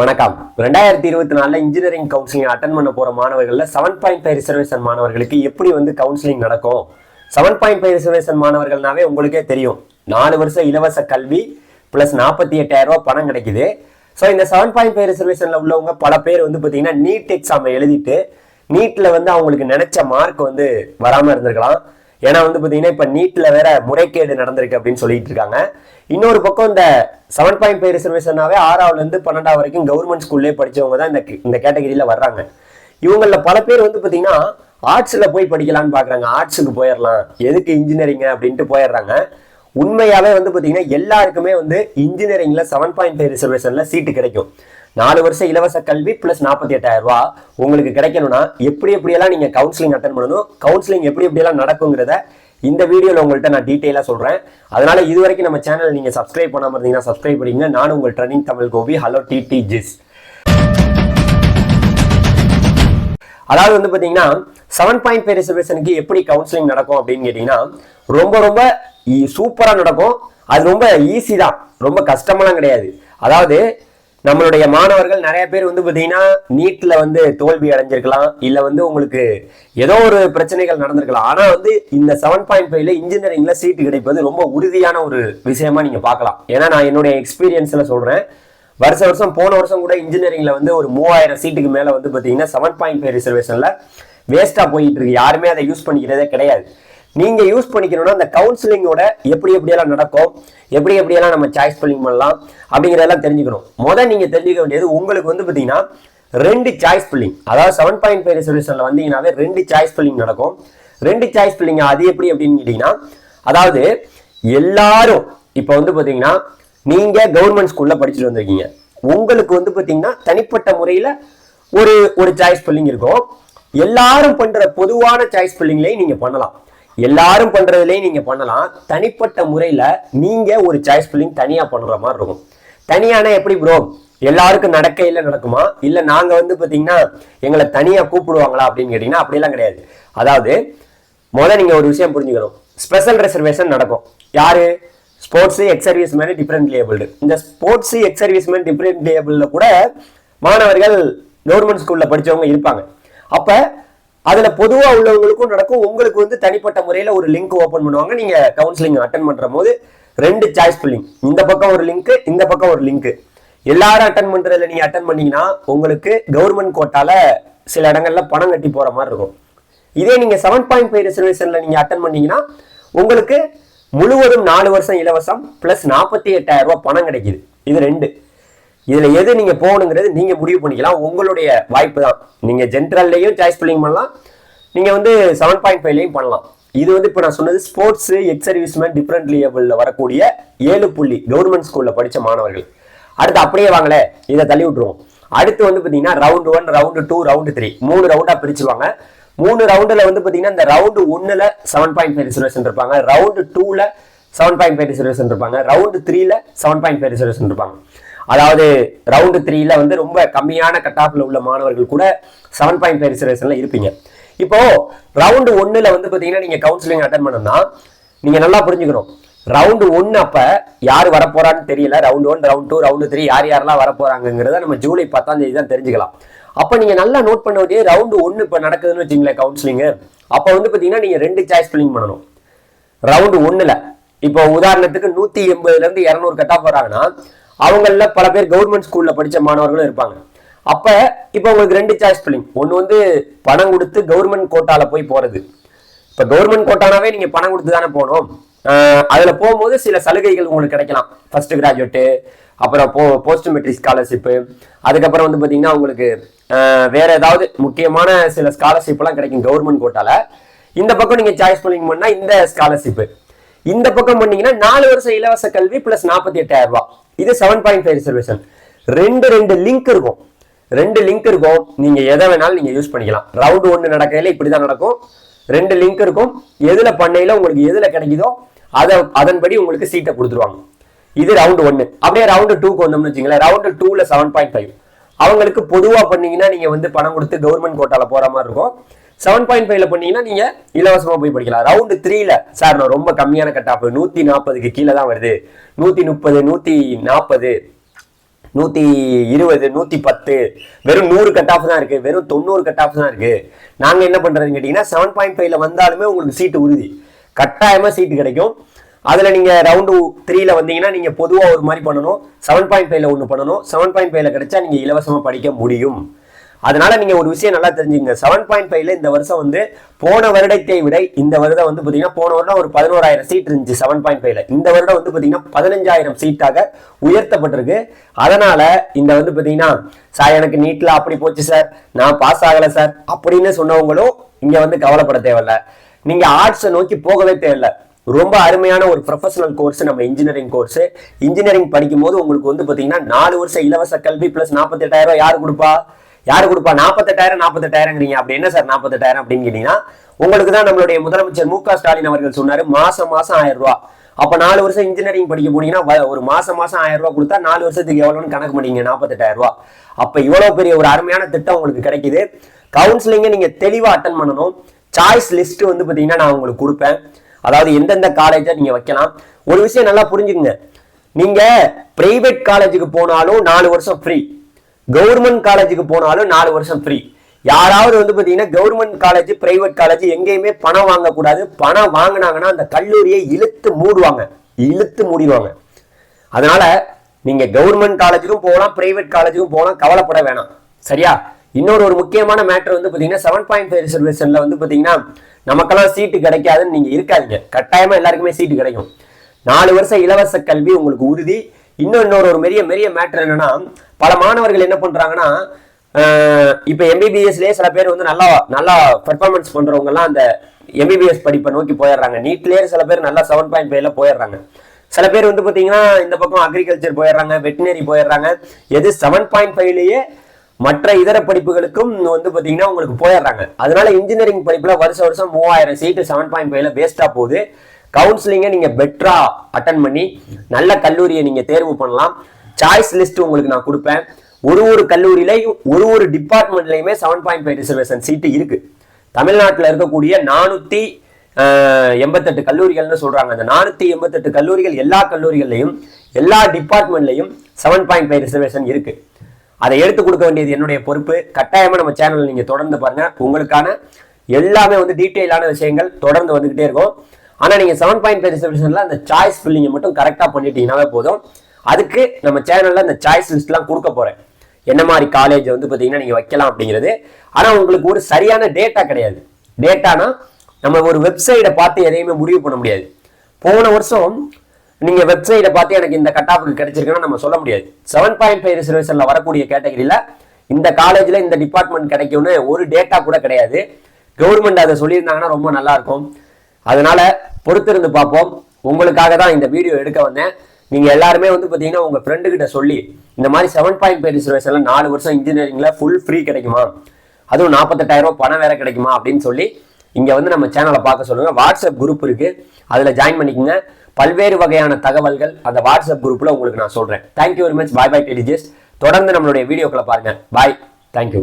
வணக்கம். ரெண்டாயிரத்தி இருபத்தி நாலுல இன்ஜினியரிங் கவுன்சிலிங் அட்டன் பண்ண போற மாணவர்கள்ல செவன் பாயிண்ட் ஃபைவ் ரிசர்வேஷன் மாணவர்களுக்கு எப்படி வந்து கவுன்சிலிங் நடக்கும்? செவன் பாயிண்ட் ஃபைவ் ரிசர்வேஷன் மாணவர்கள்னாவே உங்களுக்கே தெரியும். நாலு வருஷம் இலவச கல்வி பிளஸ் நாற்பத்தி எட்டாயிரம் ரூபாய் பணம் கிடைக்குது. ஸோ இந்த செவன் பாயிண்ட் ஃபைவ் ரிசர்வேஷன்ல உள்ளவங்க பல பேர் வந்து பார்த்தீங்கன்னா நீட் எக்ஸாம் எழுதிட்டு நீட்ல வந்து அவங்களுக்கு நினைச்ச மார்க் வந்து வராம இருந்திருக்கலாம். ஏன்னா வந்து பாத்தீங்கன்னா இப்ப நீட்ல வேற முறைகேடு நடந்திருக்கு அப்படின்னு சொல்லிட்டு இருக்காங்க. இன்னொரு பக்கம் இந்த செவன் பாயிண்ட் ஃபைவ் ரிசர்வேஷனாவே ஆறாவதுல இருந்து பன்னெண்டாவது வரைக்கும் கவர்மெண்ட் ஸ்கூல்லே படிச்சவங்க தான் இந்த இந்த கேட்டகரியில வர்றாங்க. இவங்கள பல பேர் வந்து பாத்தீங்கன்னா ஆர்ட்ஸ்ல போய் படிக்கலாம்னு பாக்குறாங்க. ஆர்ட்ஸுக்கு போயிடலாம் எதுக்கு இன்ஜினியரிங் அப்படின்ட்டு போயிடுறாங்க. உண்மையாவே வந்து பாத்தீங்கன்னா எல்லாருக்குமே வந்து இன்ஜினியரிங்ல செவன் பாயிண்ட் ஃபைவ் ரிசர்வேஷன்ல சீட்டு கிடைக்கும். நாலு வருஷம் இலவச கல்வி பிளஸ் நாற்பத்தி எட்டாயிரம் ரூபா உங்களுக்கு கிடைக்கணும்னா எப்படி எப்படியெல்லாம் நீங்க கவுன்சிலிங் அட்டன் பண்ணணும் கவுன்சிலிங் எப்படி எப்படியெல்லாம் நடக்குங்கிறத இந்த வீடியோவில் உங்கள்கிட்ட நான் டீட்டெயிலாக சொல்கிறேன் அதனால் இது வரைக்கும் நம்ம சேனல் நீங்கள் சப்ஸ்கிரைப் பண்ணாமல் இருந்தீங்கன்னா சப்ஸ்கிரைப் பண்ணிங்க நான் உங்கள் ட்ரெனிங் தமிழ் கோபி ஹலோ டிடி ஜிஸ் அதாவது வந்து பார்த்தீங்கன்னா செவன் பாயிண்ட் ஃபைவ் ரிசர்வேஷனுக்கு எப்படி கவுன்சிலிங் நடக்கும் அப்படின்னு கேட்டிங்கன்னா ரொம்ப ரொம்ப e- சூப்பராக நடக்கும். அது ரொம்ப ஈஸி தான். ரொம்ப கஷ்டமெல்லாம் கிடையாது. அதாவது நம்மளுடைய மாணவர்கள் நிறைய பேர் வந்து பார்த்தீங்கன்னா நீட்டில் வந்து தோல்வி அடைஞ்சிருக்கலாம் இல்லை வந்து உங்களுக்கு ஏதோ ஒரு பிரச்சனைகள் நடந்திருக்கலாம். ஆனால் வந்து இந்த செவன் பாயிண்ட் ஃபைவ்ல இன்ஜினியரிங்ல சீட்டு கிடைப்பது ரொம்ப உறுதியான ஒரு விஷயமா நீங்கள் பார்க்கலாம். ஏன்னா நான் என்னுடைய எக்ஸ்பீரியன்ஸில் சொல்கிறேன் வருஷ வருஷம் போன வருஷம் கூட இன்ஜினியரிங்கில் வந்து ஒரு மூவாயிரம் சீட்டுக்கு மேலே வந்து பார்த்தீங்கன்னா செவன் பாயிண்ட் ஃபைவ் ரிசர்வேஷனில் வேஸ்ட்டாக போயிட்டு இருக்கு. யாருமே அதை யூஸ் பண்ணிக்கிறதே கிடையாது. நீங்க யூஸ் பண்ணிக்கணும்னா அந்த கவுன்சிலிங்கோட எப்படி எப்படியெல்லாம் நடக்கும் எப்படி எப்படியெல்லாம் நம்ம சாய்ஸ் ஃபில்லிங் பண்ணலாம் அப்படிங்கிறதெல்லாம் தெரிஞ்சுக்கணும். முதல் நீங்க தெரிஞ்சுக்க வேண்டியது உங்களுக்கு வந்து பார்த்தீங்கன்னா ரெண்டு சாய்ஸ் ஃபில்லிங் அதாவது செவன் பாயிண்ட் ஃபைவ் ரிசர்வேஷன்ல வந்தீங்கன்னாவே ரெண்டு சாய்ஸ் ஃபில்லிங் நடக்கும். ரெண்டு சாய்ஸ் ஃபில்லிங் அது எப்படி அப்படின்னு கேட்டீங்கன்னா அதாவது எல்லாரும் இப்போ வந்து பார்த்தீங்கன்னா நீங்க கவர்மெண்ட் ஸ்கூல்ல படிச்சுட்டு வந்திருக்கீங்க. உங்களுக்கு வந்து பார்த்தீங்கன்னா தனிப்பட்ட முறையில் ஒரு ஒரு சாய்ஸ் ஃபில்லிங் இருக்கும். எல்லாரும் பண்ணுற பொதுவான சாய்ஸ் ஃபில்லிங்லயும் நீங்கள் பண்ணலாம். எல்லாரும் பண்றதுலயும் நீங்க பண்ணலாம். தனிப்பட்ட முறையில நீங்க ஒரு சாய்ஸ் ஃபில்லிங் தனியா பண்ற மாதிரி இருக்கும். தனியானா எப்படி ப்ரோ எல்லாருக்கும் நடக்கையில் நடக்குமா? இல்லை நாங்கள் வந்து பார்த்தீங்கன்னா எங்களை தனியாக கூப்பிடுவாங்களா அப்படின்னு கேட்டிங்கன்னா அப்படிலாம் கிடையாது. அதாவது முதல்ல நீங்கள் ஒரு விஷயம் புரிஞ்சுக்கணும். ஸ்பெஷல் ரிசர்வேஷன் நடக்கும். யார்? Sports ex service man different labelled இந்த sports ex service man different லேபிளில் கூட மாணவர்கள் கவர்மெண்ட் ஸ்கூலில் படித்தவங்க இருப்பாங்க. அப்போ அதுல பொதுவா உள்ளவங்களுக்கும் நடக்கும். உங்களுக்கு வந்து தனிப்பட்ட முறையில ஒரு லிங்க் ஓபன் பண்ணுவாங்க. நீங்க கவுன்சிலிங் அட்டன் பண்ற போது ரெண்டு சாய்ஸ் ஃபில்லிங் இந்த பக்கம் ஒரு லிங்க் இந்த பக்கம் ஒரு லிங்க் எல்லாரும் அட்டன் பண்றதுல நீங்க அட்டன் பண்ணீங்கன்னா உங்களுக்கு கவர்மெண்ட் கோட்டால சில இடங்கள்ல பணம் கட்டி போற மாதிரி இருக்கும். இதே நீங்க செவன் பாயிண்ட் ஃபைவ் ரிசர்வேஷன்ல நீங்க அட்டன் பண்ணீங்கன்னா உங்களுக்கு முழுவதும் நாலு வருஷம் இலவசம் பிளஸ் நாற்பத்தி எட்டாயிரம் ரூபாய் பணம் கிடைக்குது. இது ரெண்டு. இதுல எது நீங்க போகணுங்கிறது நீங்க முடிவு பண்ணிக்கலாம். உங்களுடைய வாய்ப்பு தான். நீங்க ஜென்ரல்லையும் சாய்ஸ் ஃபில்லிங் பண்ணலாம். நீங்க வந்து செவன் பாயிண்ட் ஃபைவ்லையும் பண்ணலாம். இது வந்து இப்போ நான் சொன்னது ஸ்போர்ட்ஸ் எக்ஸ் சர்வீஸ்மேன் டிஃப்ரெண்ட் லேபிளில் வரக்கூடிய ஏழு புள்ளி கவர்மெண்ட் ஸ்கூலில் படித்த மாணவர்கள். அடுத்து அப்படியே வாங்களே இதை தள்ளி விட்டுருவோம். அடுத்து வந்து பார்த்தீங்கன்னா round one round two round three மூணு ரவுண்டாக பிரிச்சுவாங்க மூணு ரவுண்டில் வந்து பார்த்தீங்கன்னா இந்த ரவுண்டு ஒன்றில் செவன் பாயிண்ட் ஃபைவ் ரிசர்வேஷன் இருப்பாங்க. ரவுண்டு டூல செவன் பாயிண்ட் ஃபைவ் ரிசர்வேஷன் இருப்பாங்க. ரவுண்டு த்ரீல செவன் பாயிண்ட் ஃபைவ் ரிசர்வேஷன் இருப்பாங்க. அதாவது ரவுண்டு த்ரீல வந்து ரொம்ப கம்மியான கட் ஆஃப்ல உள்ள மாணவர்கள் கூட செவன் பாயிண்ட் ஃபைவ் ரிசர்வேஷன்ல இருப்பீங்க. இப்போ ரவுண்டு ஒன்னுல வந்து பாத்தீங்கன்னா நீங்க கவுன்சிலிங் அட்டன் பண்ணணும்னா நீங்க நல்லா புரிஞ்சுக்கணும். ரவுண்டு ஒன்னு அப்ப யார் வரப்போறான்னு தெரியல. Round one round two round three யார் யாரெல்லாம் வரப்போறாங்கிறத நம்ம ஜூலை பத்தாம் தேதி தான் தெரிஞ்சுக்கலாம். அப்ப நீங்க நல்லா நோட் பண்ண வேண்டிய ரவுண்டு ஒன்னு இப்ப நடக்குதுன்னு வச்சுங்களேன் கவுன்சிலிங் அப்ப வந்து பாத்தீங்கன்னா நீங்க ரெண்டு சாய்ஸ் ஃபில்லிங் பண்ணணும். ரவுண்டு ஒன்னுல இப்போ உதாரணத்துக்கு நூத்தி எண்பதுல இருந்து இருநூறு கட் ஆஃப் வராங்கன்னா அவங்கள பல பேர் கவர்மெண்ட் ஸ்கூல்ல படிச்ச மாணவர்களும் இருப்பாங்க. அப்ப இப்போ உங்களுக்கு ரெண்டு சாய்ஸ் பிள்ளைங்க ஒன்னு வந்து பணம் கொடுத்து கவர்மெண்ட் கோட்டால போய் போறது. இப்ப கவர்மெண்ட் கோட்டானாவே நீங்க பணம் கொடுத்து தானே போகணும். அதுல போகும்போது சில சலுகைகள் உங்களுக்கு கிடைக்கலாம். ஃபர்ஸ்ட் கிராஜுவேட்டு அப்புறம் போ போஸ்ட் மெட்ரிக் ஸ்காலர்ஷிப்பு அதுக்கப்புறம் வந்து பார்த்தீங்கன்னா உங்களுக்கு வேற ஏதாவது முக்கியமான சில ஸ்காலர்ஷிப்லாம் கிடைக்கும் கவர்மெண்ட் கோட்டால இந்த பக்கம் நீங்க சாய்ஸ் ஃபில்லிங் பண்ணா இந்த ஸ்காலர்ஷிப்பு இந்த பக்கம் பண்ணீங்கன்னா நாலு வருஷம் இலவச கல்வி பிளஸ் நாற்பத்தி எட்டாயிரம் ரூபாய். இது செவன் பாயிண்ட் ஃபைவ் ரிசர்வேஷன் ரெண்டு ரெண்டு லிங்க் இருக்கும். ரெண்டு லிங்க் இருக்கும். நீங்க எதை வேணாலும் நீங்க யூஸ் பண்ணிக்கலாம். ரவுண்ட் ஒன்னு நடக்கையில இப்படிதான் நடக்கும். ரெண்டு லிங்க் இருக்கும். எதுல பண்ணையில உங்களுக்கு எதுல கிடைக்குதோ அதை அதன்படி உங்களுக்கு சீட்டை கொடுத்துருவாங்க. இது ரவுண்ட் ஒன்னு அப்படியே ரவுண்டு டூக்கு வந்தோம்னு வச்சுங்களேன். ரவுண்டு டூல செவன் பாயிண்ட் ஃபைவ் அவங்களுக்கு பொதுவாக பண்ணீங்கன்னா நீங்க வந்து பணம் கொடுத்து கவர்மெண்ட் கோட்டால போற மாதிரி இருக்கும். செவன் பாயிண்ட் ஃபைவ்ல பண்ணீங்கன்னா நீங்க இலவசமா போய் படிக்கலாம். ரவுண்டு த்ரீல சார் நான் ரொம்ப கம்மியான கட் ஆஃப் நூத்தி நாற்பதுக்கு கீழே தான் வருது. நூத்தி முப்பது நூத்தி நாற்பது நூத்தி இருபது நூத்தி பத்து. வெறும் நூறு கட் ஆஃப் தான் இருக்கு. வெறும் தொண்ணூறு கட் ஆஃப் தான் இருக்கு. நாங்க என்ன பண்றதுன்னு கேட்டீங்கன்னா செவன் பாயிண்ட் ஃபைவ்ல வந்தாலுமே உங்களுக்கு சீட்டு உறுதி. கட்டாயமா சீட்டு கிடைக்கும். அதில் நீங்கள் ரவுண்டு த்ரீல வந்தீங்கன்னா நீங்கள் பொதுவாக ஒரு மாதிரி பண்ணணும். செவன் பாயிண்ட் ஃபைவ்ல ஒன்று பண்ணணும். செவன் பாயிண்ட் ஃபைவ்ல கிடைச்சா நீங்கள் இலவசமாக படிக்க முடியும். அதனால நீங்க ஒரு விஷயம் நல்லா தெரிஞ்சுங்க செவன் பாயிண்ட் ஃபைவ்ல இந்த வருஷம் வந்து போன வருடத்தை விட இந்த வருடம் வந்து பாத்தீங்கன்னா போன வருடம் ஒரு பதினோராயிரம் சீட் இருந்துச்சு செவன் பாயிண்ட் ஃபைவ்ல இந்த வருடம் வந்து பாத்தீங்கன்னா பதினஞ்சாயிரம் சீட்டாக உயர்த்தப்பட்டிருக்கு. அதனால இந்த வந்து பாத்தீங்கன்னா சார் எனக்கு நீட்ல அப்படி போச்சு சார். நான் பாஸ் ஆகல சார். அப்படின்னு சொன்னவங்களும் இங்க வந்து கவலைப்பட தேவையில்ல. நீங்க ஆர்ட்ஸை நோக்கி போகவே தேவையில்ல. ரொம்ப அருமையான ஒரு ப்ரொஃபஷனல் கோர்ஸ் நம்ம இன்ஜினியரிங் கோர்ஸ் இன்ஜினியரிங் படிக்கும் போது உங்களுக்கு வந்து பாத்தீங்கன்னா நாலு வருஷம் இலவச கல்வி பிளஸ் நாற்பத்தி எட்டாயிரம் யார் கொடுப்பா? யார் கொடுப்பா? நாற்பத்தெட்டாயிரம் நாற்பத்தெட்டாயிரங்கிறீங்க அப்படி என்ன சார் நாற்பத்தெட்டாயிரம் அப்படின்னு கேட்டீங்கன்னா உங்களுக்கு தான் நம்மளுடைய முதலமைச்சர் மு க ஸ்டாலின் அவர்கள் சொன்னார் மாசம் மாசம் ஆயிரம் ரூபா. அப்போ நாலு வருஷம் இன்ஜினியரிங் படிக்க போனீங்கன்னா ஒரு மாசம் மாசம் ஆயிரம் ரூபா கொடுத்தா நாலு வருஷத்துக்கு எவ்வளோன்னு கணக்கு பண்ணீங்க நாற்பத்தெட்டாயிரம் ரூபா. அப்போ இவ்வளோ பெரிய ஒரு அருமையான திட்டம் உங்களுக்கு கிடைக்குது. கவுன்சிலிங்கை நீங்கள் தெளிவாக அட்டன் பண்ணணும். சாய்ஸ் லிஸ்ட் வந்து பார்த்தீங்கன்னா நான் உங்களுக்கு கொடுப்பேன். அதாவது எந்தெந்த காலேஜை நீங்கள் வைக்கலாம். ஒரு விஷயம் நல்லா புரிஞ்சுக்குங்க. நீங்கள் பிரைவேட் காலேஜுக்கு போனாலும் நாலு வருஷம் ஃப்ரீ கவர்மெண்ட் காலேஜுக்கு போனாலும் நாலு வருஷம் ஃப்ரீ யாராவது வந்து பார்த்தீங்கன்னா கவர்மெண்ட் காலேஜ் பிரைவேட் காலேஜ் எங்கேயுமே பணம் வாங்கக்கூடாது. பணம் வாங்கினாங்கன்னா அந்த கல்லூரியை இழுத்து மூடுவாங்க. இழுத்து மூடிடுவாங்க. அதனால நீங்க கவர்மெண்ட் காலேஜுக்கும் போகலாம் பிரைவேட் காலேஜுக்கும் போகலாம் கவலைப்பட வேணாம். சரியா? இன்னொரு ஒரு முக்கியமான மேட்டர் வந்து பார்த்தீங்கன்னா செவன் பாயிண்ட் ஃபைவ் ரிசர்வேஷனில் வந்து பாத்தீங்கன்னா நமக்கெல்லாம் சீட்டு கிடைக்காதுன்னு நீங்க இருக்காதீங்க. கட்டாயமா எல்லாருக்குமே சீட்டு கிடைக்கும். நாலு வருஷம் இலவச கல்வி உங்களுக்கு உறுதி. இன்னும் இன்னொரு ஒரு பெரிய பெரிய மேட்ரு என்னன்னா பல மாணவர்கள் என்ன பண்றாங்கன்னா இப்போ எம்பிபிஎஸ்லேயே சில பேர் வந்து நல்லா நல்லா பெர்ஃபார்மன்ஸ் பண்ணுறவங்கலாம் அந்த எம்பிபிஎஸ் படிப்பை நோக்கி போயிடுறாங்க. நீட்லயே சில பேர் நல்லா செவன் பாயிண்ட் ஃபைவ்ல போயிடுறாங்க. சில பேர் வந்து பாத்தீங்கன்னா இந்த பக்கம் அக்ரிகல்ச்சர் போயிடுறாங்க வெட்டினரி போயிடுறாங்க. எது செவன் பாயிண்ட் ஃபைவ்லயே மற்ற இதர படிப்புகளுக்கும் வந்து பார்த்தீங்கன்னா உங்களுக்கு போயிடுறாங்க. அதனால இன்ஜினியரிங் படிப்புல வருஷம் வருஷம் மூவாயிரம் சீட்டு செவன் பாயிண்ட் ஃபைவ்ல வேஸ்டா போகுது. கவுன்சிலிங்கை நீங்க பெட்டரா அட்டன் பண்ணி நல்ல கல்லூரியை நீங்க தேர்வு பண்ணலாம். சாய்ஸ் லிஸ்ட் உங்களுக்கு நான் கொடுப்பேன். ஒரு ஒரு கல்லூரியிலையும் ஒரு ஒரு டிபார்ட்மெண்ட்லையுமே seven point five reservation seat இருக்கு. தமிழ்நாட்டில் இருக்கக்கூடிய நானூத்தி எண்பத்தெட்டு கல்லூரிகள்னு சொல்றாங்க. அந்த நானூத்தி எண்பத்தெட்டு கல்லூரிகள் எல்லா கல்லூரிகள்லையும் எல்லா டிபார்ட்மெண்ட்லையும் செவன் பாயிண்ட் ஃபைவ் ரிசர்வேஷன் இருக்கு. அதை எடுத்து கொடுக்க வேண்டியது என்னுடைய பொறுப்பு. கட்டாயமா நம்ம சேனல் நீங்க தொடர்ந்து பாருங்க. உங்களுக்கான எல்லாமே வந்து டீட்டெயிலான விஷயங்கள் தொடர்ந்து வந்துகிட்டே இருக்கும். ஆனா நீங்க செவன் பாயிண்ட் ஃபைவ் ரிசர்வேஷன்ல அந்த சாய்ஸ் ஃபில்லிங்கை மட்டும் கரெக்டா பண்ணிட்டீங்கன்னாவே போதும். அதுக்கு நம்ம சேனல்ல அந்த சாய்ஸ் லிஸ்ட்லாம் கொடுக்க போறேன். என்ன மாதிரி காலேஜ் வந்து பார்த்தீங்கன்னா நீங்கள் வைக்கலாம் அப்படிங்கிறது. ஆனால் உங்களுக்கு ஒரு சரியான டேட்டா கிடையாது. டேட்டானா நம்ம ஒரு வெப்சைட்டை பார்த்து எதையுமே முடிவு பண்ண முடியாது. போன வருஷம் நீங்கள் வெப்சைட்டை பார்த்து எனக்கு இந்த கட் ஆஃபுக்கு கிடைச்சிருக்குன்னா நம்ம சொல்ல முடியாது. செவன் பாயிண்ட் ஃபைவ் ரிசர்வேஷனில் வரக்கூடிய கேட்டகரியில் இந்த காலேஜில் இந்த டிபார்ட்மெண்ட் கிடைக்கும்னு ஒரு டேட்டா கூட கிடையாது. கவர்மெண்ட் அதை சொல்லியிருந்தாங்கன்னா ரொம்ப நல்லாயிருக்கும் அதனால் பொறுத்திருந்து பார்ப்போம். உங்களுக்காக தான் இந்த வீடியோ எடுக்க வந்தேன். நீங்க எல்லாருமே வந்து பாத்தீங்கன்னா உங்க ஃப்ரெண்டு கிட்ட சொல்லி இந்த மாதிரி செவன் பாயிண்ட் ஃபைவ் எல்லாம் நாலு வருஷம் இன்ஜினியரிங்ல ஃபுல் ஃப்ரீ கிடைக்குமா? அதுவும் நாற்பத்தெட்டாயிரம் ரூபாய் பணம் வேற கிடைக்குமா அப்படின்னு சொல்லி இங்க வந்து நம்ம சேனலை பார்க்க சொல்லுங்க. வாட்ஸ்அப் குரூப் இருக்கு. அதுல ஜாயின் பண்ணிக்கோங்க. பல்வேறு வகையான தகவல்கள் அந்த வாட்ஸ்அப் குரூப்ல உங்களுக்கு நான் சொல்றேன். Thank you very much bye bye டெலிஜியஸ் தொடர்ந்து நம்மளுடைய வீடியோக்களை பாருங்க. Bye thank you